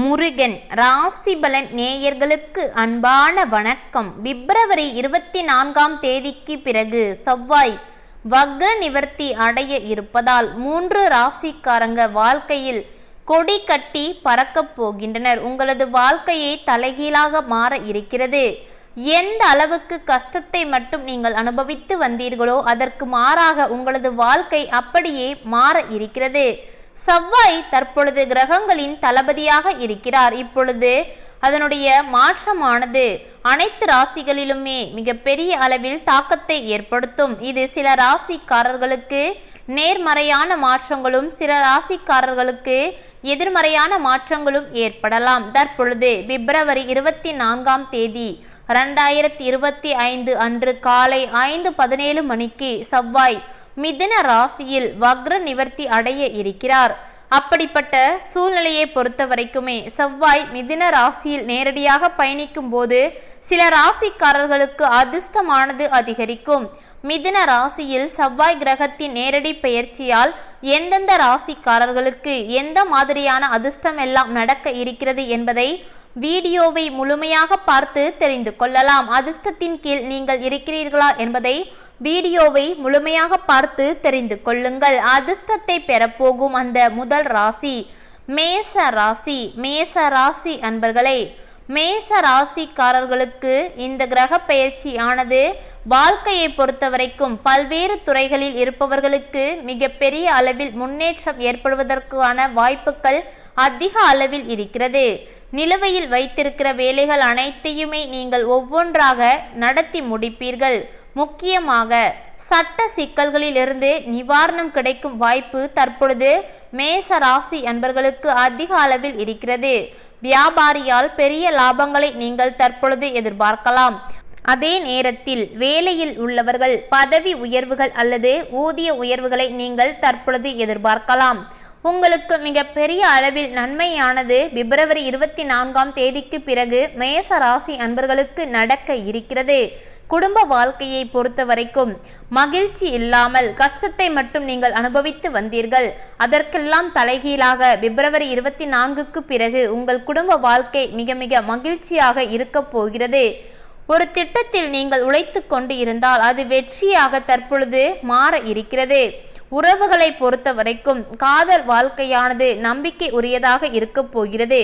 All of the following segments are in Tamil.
முருகன் ராசிபலன் நேயர்களுக்கு அன்பான வணக்கம். பிப்ரவரி இருபத்தி நான்காம் தேதிக்கு பிறகு செவ்வாய் வக்ர நிவர்த்தி அடைய இருப்பதால் மூன்று ராசிக்காரங்க வாழ்க்கையில் கொடி கட்டி பறக்கப் போகின்றனர். உங்களது வாழ்க்கையை தலைகீழாக மாற இருக்கிறது. எந்த அளவுக்கு கஷ்டத்தை மட்டும் நீங்கள் அனுபவித்து வந்தீர்களோ அதற்கு மாறாக உங்களது வாழ்க்கை அப்படியே மாற இருக்கிறது. செவ்வாய் தற்பொழுது கிரகங்களின் தளபதியாக இருக்கிறார். இப்பொழுது அதனுடைய மாற்றமானது அனைத்து ராசிகளிலுமே மிகப்பெரிய அளவில் தாக்கத்தை ஏற்படுத்தும். இது சில ராசிக்காரர்களுக்கு நேர்மறையான மாற்றங்களும் சில ராசிக்காரர்களுக்கு எதிர்மறையான மாற்றங்களும் ஏற்படலாம். தற்பொழுது பிப்ரவரி இருபத்தி நான்காம் தேதி ரெண்டாயிரத்தி இருபத்தி ஐந்து அன்று காலை ஐந்து பதினேழு மணிக்கு செவ்வாய் மிதுன ராசியில் வக்ர நிவர்த்தி அடைய இருக்கிறார். அப்படிப்பட்ட சூழ்நிலையை பொறுத்த வரைக்குமே செவ்வாய் மிதுன ராசியில் நேரடியாக பயணிக்கும் போது சில ராசிக்காரர்களுக்கு அதிர்ஷ்டமானது அதிகரிக்கும். மிதுன ராசியில் செவ்வாய் கிரகத்தின் நேரடி பெயர்ச்சியால் எந்தெந்த ராசிக்காரர்களுக்கு எந்த மாதிரியான அதிர்ஷ்டம் எல்லாம் நடக்க இருக்கிறது என்பதை வீடியோவை முழுமையாக பார்த்து தெரிந்து கொள்ளலாம். அதிர்ஷ்டத்தின் கீழ் நீங்கள் இருக்கிறீர்களா என்பதை வீடியோவை முழுமையாக பார்த்து தெரிந்து கொள்ளுங்கள். அதிர்ஷ்டத்தை பெறப்போகும் அந்த முதல் ராசி. மேச ராசி. மேச ராசி அன்பர்களே மேச ராசிக்காரர்களுக்கு இந்த கிரக பயிற்சியானது வாழ்க்கையை பொறுத்தவரைக்கும் பல்வேறு துறைகளில் இருப்பவர்களுக்கு மிகப்பெரிய அளவில் முன்னேற்றம் ஏற்படுவதற்கான வாய்ப்புகள் அதிக அளவில் இருக்கிறது. நிலுவையில் வைத்திருக்கிற வேலைகள் அனைத்தையுமே நீங்கள் ஒவ்வொன்றாக நடத்தி முடிப்பீர்கள். முக்கியமாக சட்ட சிக்கல்களிலிருந்து நிவாரணம் கிடைக்கும் வாய்ப்பு தற்பொழுது மேச ராசி அன்பர்களுக்கு அதிக அளவில் இருக்கிறது. வியாபாரியால் பெரிய லாபங்களை நீங்கள் தற்பொழுது எதிர்பார்க்கலாம். அதே நேரத்தில் வேலையில் உள்ளவர்கள் பதவி உயர்வுகள் அல்லது ஊதிய உயர்வுகளை நீங்கள் தற்பொழுது எதிர்பார்க்கலாம். உங்களுக்கு மிக பெரிய அளவில் நன்மையானது பிப்ரவரி இருபத்தி நான்காம் தேதிக்கு பிறகு மேச ராசி அன்பர்களுக்கு நடக்க இருக்கிறது. குடும்ப வாழ்க்கையை பொறுத்த வரைக்கும் மகிழ்ச்சி இல்லாமல் கஷ்டத்தை மட்டும் நீங்கள் அனுபவித்து வந்தீர்கள். அதற்கெல்லாம் தலைகீழாக பிப்ரவரி இருபத்தி நான்குக்கு பிறகு உங்கள் குடும்ப வாழ்க்கை மிக மிக மகிழ்ச்சியாக இருக்கப் போகிறது. ஒரு திட்டத்தில் நீங்கள் உழைத்து கொண்டு இருந்தால் அது வெற்றியாக தற்பொழுது மாற இருக்கிறது. உறவுகளை பொறுத்த வரைக்கும் காதல் வாழ்க்கையானது நம்பிக்கை உரியதாக இருக்கப் போகிறது.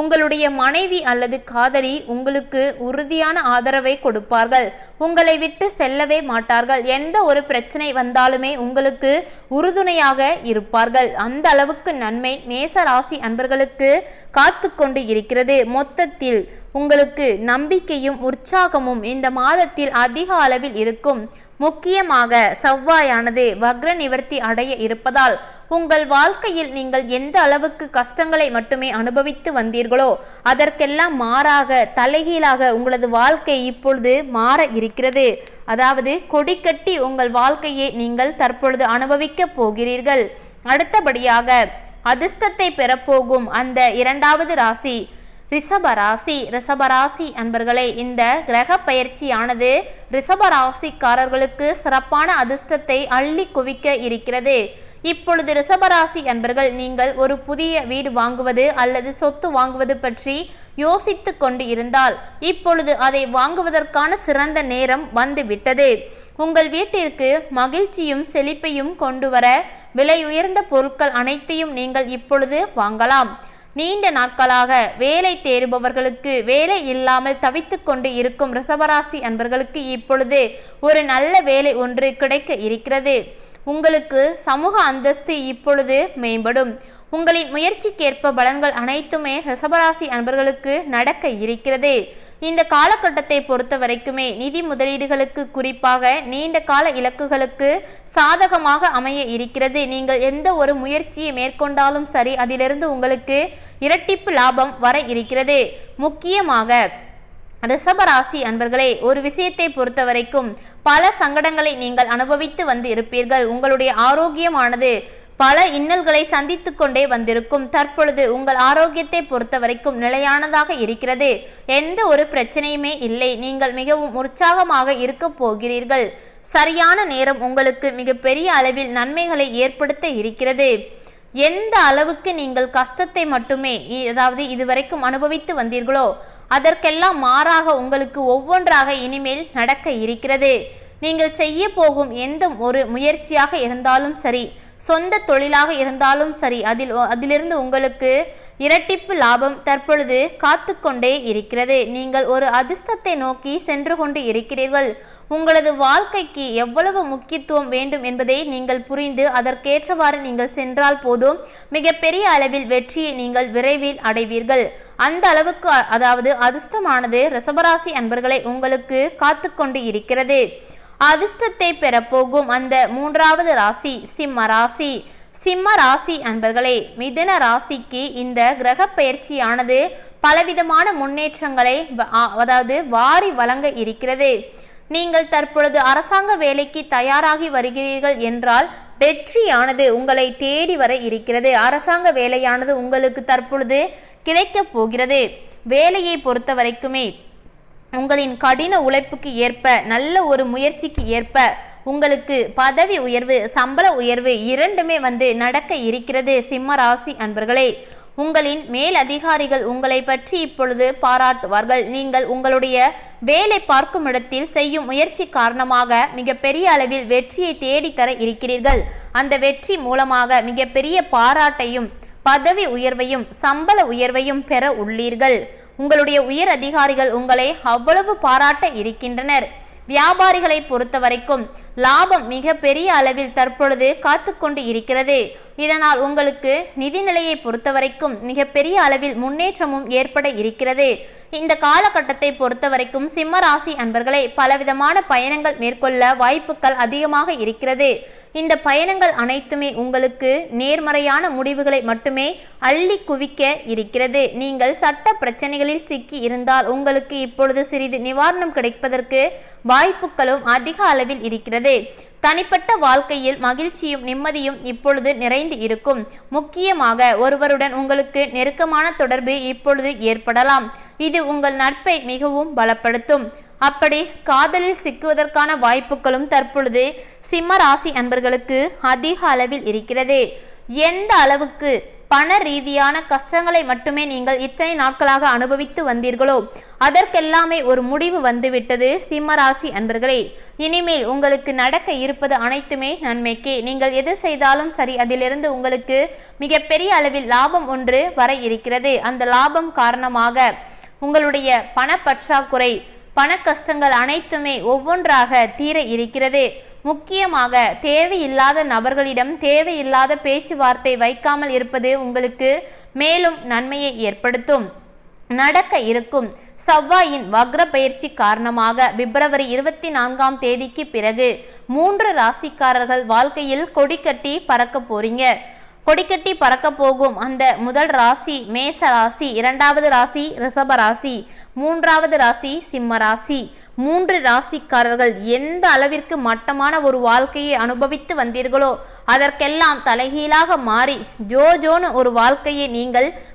உங்களுடைய மனைவி அல்லது காதலி உங்களுக்கு உறுதியான ஆதரவை கொடுப்பார்கள். உங்களை விட்டு செல்லவே மாட்டார்கள். எந்த ஒரு பிரச்சனை வந்தாலுமே உங்களுக்கு உறுதுணையாக இருப்பார்கள். அந்த அளவுக்கு நன்மை மேச ராசி அன்பர்களுக்கு காத்து கொண்டு இருக்கிறது. மொத்தத்தில் உங்களுக்கு நம்பிக்கையும் உற்சாகமும் இந்த மாதத்தில் அதிக அளவில் இருக்கும். முக்கியமாக செவ்வாயானது வக்ர நிவர்த்தி அடைய இருப்பதால் உங்கள் வாழ்க்கையில் நீங்கள் எந்த அளவுக்கு கஷ்டங்களை மட்டுமே அனுபவித்து வந்தீர்களோ அதற்கெல்லாம் மாறாக தலைகீழாக உங்களது வாழ்க்கை இப்பொழுது மாற இருக்கிறது. அதாவது கொடிக்கட்டி உங்கள் வாழ்க்கையை நீங்கள் தற்பொழுது அனுபவிக்கப் போகிறீர்கள். அடுத்தபடியாக அதிர்ஷ்டத்தை பெறப்போகும் அந்த இரண்டாவது ராசி ரிஷபராசி ரிஷபராசி அன்பர்களே இந்த கிரக பயிற்சியானது ரிஷபராசிக்காரர்களுக்கு சிறப்பான அதிர்ஷ்டத்தை அள்ளி குவிக்க இருக்கிறது. இப்பொழுது ரிஷபராசி அன்பர்கள் நீங்கள் ஒரு புதிய வீடு வாங்குவது அல்லது சொத்து வாங்குவது பற்றி யோசித்து கொண்டு இருந்தால் இப்பொழுது அதை வாங்குவதற்கான சிறந்த நேரம் வந்துவிட்டது. உங்கள் வீட்டிற்கு மகிழ்ச்சியும் செழிப்பையும் கொண்டு வர விலை உயர்ந்த பொருட்கள் அனைத்தையும் நீங்கள் இப்பொழுது வாங்கலாம். நீண்ட நாட்களாக வேலை தேடுபவர்களுக்கு வேலை இல்லாமல் தவித்து கொண்டு இருக்கும் ரிஷபராசி அன்பர்களுக்கு இப்பொழுது ஒரு நல்ல வேலை ஒன்று கிடைக்க இருக்கிறது. உங்களுக்கு சமூக அந்தஸ்து இப்பொழுது மேம்படும். உங்களின் முயற்சிக்கேற்ப பலன்கள் அனைத்துமே ரிசபராசி அன்பர்களுக்கு நடக்க இருக்கிறது. இந்த காலகட்டத்தை பொறுத்த வரைக்குமே நிதி முதலீடுகளுக்கு குறிப்பாக நீண்ட கால இலக்குகளுக்கு சாதகமாக அமைய இருக்கிறது. நீங்கள் எந்த ஒரு முயற்சியை மேற்கொண்டாலும் சரி அதிலிருந்து உங்களுக்கு இரட்டிப்பு லாபம் வர இருக்கிறது. முக்கியமாக ரிஷபராசி அன்பர்களே ஒரு விஷயத்தை பொறுத்த வரைக்கும் பல சங்கடங்களை நீங்கள் அனுபவித்து வந்து இருப்பீர்கள் உங்களுடைய ஆரோக்கியமானது பல இன்னல்களை சந்தித்து கொண்டே வந்திருக்கும். தற்பொழுது உங்கள் ஆரோக்கியத்தை பொறுத்த வரைக்கும் நிலையானதாக இருக்கிறது. எந்த ஒரு பிரச்சனையுமே இல்லை. நீங்கள் மிகவும் உற்சாகமாக இருக்க போகிறீர்கள். சரியான நேரம் உங்களுக்கு மிகப்பெரிய அளவில் நன்மைகளை ஏற்படுத்த இருக்கிறது. எந்த அளவுக்கு நீங்கள் கஷ்டத்தை மட்டுமே அதாவது இதுவரைக்கும் அனுபவித்து வந்தீர்களோ அதற்கெல்லாம் மாறாக உங்களுக்கு ஒவ்வொன்றாக இனிமேல் நடக்க இருக்கிறது. நீங்கள் செய்ய போகும் எந்த ஒரு முயற்சியாக இருந்தாலும் சரி சொந்த தொழிலாக இருந்தாலும் சரி அதில் அதிலிருந்து உங்களுக்கு இரட்டிப்பு லாபம் தற்பொழுது காத்து கொண்டே இருக்கிறது. நீங்கள் ஒரு அதிர்ஷ்டத்தை நோக்கி சென்று கொண்டு இருக்கிறீர்கள். உங்களது வாழ்க்கைக்கு எவ்வளவு முக்கியத்துவம் வேண்டும் என்பதை நீங்கள் புரிந்து அதற்கேற்றவாறு நீங்கள் சென்றால் போதும். மிகப்பெரிய அளவில் வெற்றியை நீங்கள் விரைவில் அடைவீர்கள். அந்த அளவுக்கு அதாவது அதிர்ஷ்டமானது ரிசபராசி அன்பர்களை உங்களுக்கு காத்து கொண்டு இருக்கிறது. அதிர்ஷ்டத்தை பெறப்போகும் அந்த மூன்றாவது ராசி சிம்ம ராசி. சிம்ம ராசி அன்பர்களே மிதுன ராசிக்கு இந்த கிரக பயிற்சியானது பலவிதமான முன்னேற்றங்களை அதாவது வாரி வழங்க இருக்கிறது. நீங்கள் தற்பொழுது அரசாங்க வேலைக்கு தயாராகி வருகிறீர்கள் என்றால் வெற்றியானது உங்களை தேடி வர இருக்கிறது. அரசாங்க வேலையானது உங்களுக்கு தற்பொழுது கிடைக்கப் போகிறது. வேலையை பொறுத்த வரைக்குமே உங்களின் கடின உழைப்புக்கு ஏற்ப நல்ல ஒரு முயற்சிக்கு ஏற்ப உங்களுக்கு பதவி உயர்வு சம்பள உயர்வு இரண்டுமே வந்து நடக்க இருக்கிறது சிம்ம ராசி அன்பர்களே. உங்களின் மேல் அதிகாரிகள் உங்களை பற்றி இப்பொழுது பாராட்டுவார்கள். நீங்கள் உங்களுடைய வேலை பார்க்கும் இடத்தில் செய்யும் முயற்சி காரணமாக மிகப்பெரிய அளவில் வெற்றியை தேடித்தர இருக்கிறீர்கள். அந்த வெற்றி மூலமாக மிகப்பெரிய பாராட்டையும் பதவி உயர்வையும் சம்பள உயர்வையும் பெற உள்ளீர்கள். உங்களுடைய உயர் அதிகாரிகள் உங்களை அவ்வளவு பாராட்ட இருக்கின்றனர். வியாபாரிகளை பொறுத்த வரைக்கும் லாபம் மிக பெரிய அளவில் தற்பொழுது காத்து கொண்டு இருக்கிறது. இதனால் உங்களுக்கு நிதிநிலையை பொறுத்தவரைக்கும் மிகப்பெரிய அளவில் முன்னேற்றமும் ஏற்பட இருக்கிறது. இந்த காலகட்டத்தை பொறுத்த வரைக்கும் சிம்ம ராசி அன்பர்களை பலவிதமான பயணங்கள் மேற்கொள்ள வாய்ப்புகள் அதிகமாக இருக்கிறது. இந்த பயணங்கள் அனைத்துமே உங்களுக்கு நேர்மறையான முடிவுகளை மட்டுமே அள்ளி குவிக்க இருக்கிறது. நீங்கள் சட்ட பிரச்சனைகளில் சிக்கி இருந்தால் உங்களுக்கு இப்பொழுது சிறிது நிவாரணம் கிடைப்பதற்கு வாய்ப்புகளும் அதிக அளவில் இருக்கிறது. தனிப்பட்ட வாழ்க்கையில் மகிழ்ச்சியும் நிம்மதியும் இப்பொழுது நிறைந்து இருக்கும். முக்கியமாக ஒருவருடன் உங்களுக்கு நெருக்கமான தொடர்பு இப்பொழுது ஏற்படலாம். இது உங்கள் நட்பை மிகவும் பலப்படுத்தும். அப்படி காதலில் சிக்குவதற்கான வாய்ப்புகளும் தற்பொழுது சிம்ம ராசி அன்பர்களுக்கு அதிக அளவில் இருக்கிறது. எந்த அளவுக்கு பண ரீதியான கஷ்டங்களை மட்டுமே நீங்கள் இத்தனை நாட்களாக அனுபவித்து வந்தீர்களோ அதற்கெல்லாமே ஒரு முடிவு வந்துவிட்டது. சிம்மராசி அன்பர்களே இனிமேல் உங்களுக்கு நடக்க இருப்பது அனைத்துமே நன்மைக்கே. நீங்கள் எது செய்தாலும் சரி அதிலிருந்து உங்களுக்கு மிகப்பெரிய அளவில் லாபம் ஒன்று வர இருக்கிறது. அந்த லாபம் காரணமாக உங்களுடைய பணப்பற்றாக்குறை பண கஷ்டங்கள் அனைத்துமே ஒவ்வொன்றாக தீர இருக்கிறது. முக்கியமாக தேவையில்லாத நபர்களிடம் தேவையில்லாத பேச்சுவார்த்தை வைக்காமல் இருப்பது உங்களுக்கு மேலும் நன்மையை ஏற்படுத்தும். நடக்க இருக்கும். செவ்வாயின் வக்ர பயிற்சி காரணமாக பிப்ரவரி இருபத்தி நான்காம் தேதிக்கு பிறகு மூன்று ராசிக்காரர்கள் வாழ்க்கையில் கொடிக்கட்டி பறக்க போறீங்க. கொடிக்கட்டி பறக்க போகும் அந்த முதல் ராசி மேச ராசி இரண்டாவது ராசி ரிஷப ராசி மூன்றாவது ராசி சிம்ம ராசி. மூன்று ராசிக்காரர்கள் எந்த அளவிற்கு மட்டமான ஒரு வாழ்க்கையை அனுபவித்து வந்தீர்களோ அதற்கெல்லாம் தலைகீழாக மாறி ஜோ ஜோன்னு ஒரு வாழ்க்கையை நீங்கள்